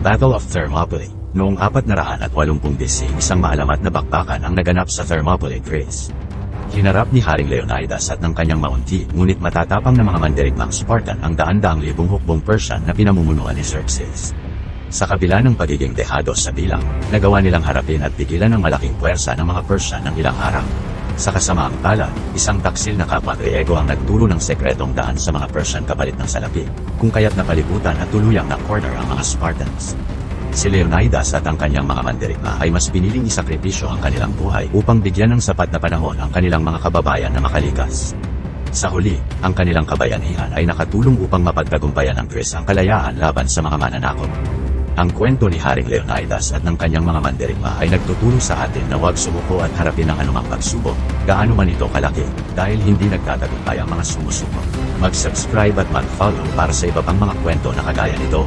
Battle of Thermopylae Noong 480 BC, isang maalamat na bakbakan ang naganap sa Thermopylae, Greece. Hinarap ni Haring Leonidas at ng kanyang maunti, ngunit matatapang na mga mandirigmang Spartan ang daan-daang libong hukbong Persian na pinamumunuan ni Xerxes. Sa kabila ng pagiging dehado sa bilang, nagawa nilang harapin at pigilan ang malaking puwersa ng mga Persian ng ilang araw. Sa kasamaang palad, isang taksil na kapwa Griego ang nagturo ng sekretong daan sa mga Persian kapalit ng salapi, kung kaya't napalibutan at tuluyang na-corner ang mga Spartans. Si Leonidas at ang kanyang mga mandirigma ay mas piniling isakripisyo ang kanilang buhay upang bigyan ng sapat na panahon ang kanilang mga kababayan na makalikas. Sa huli, ang kanilang kabayanihan ay nakatulong upang mapagtagumpayan ng Greece ang kalayaan laban sa mga mananakop. Ang kwento ni Haring Leonidas at ng kanyang mga mandirigma ay nagtuturo sa atin na huwag sumuko at harapin ang anumang pagsubok, gaano man ito kalaki, dahil hindi nagtatagumpay ang mga sumusuko. Mag-subscribe at mag-follow para sa iba pang mga kwento na kagaya nito.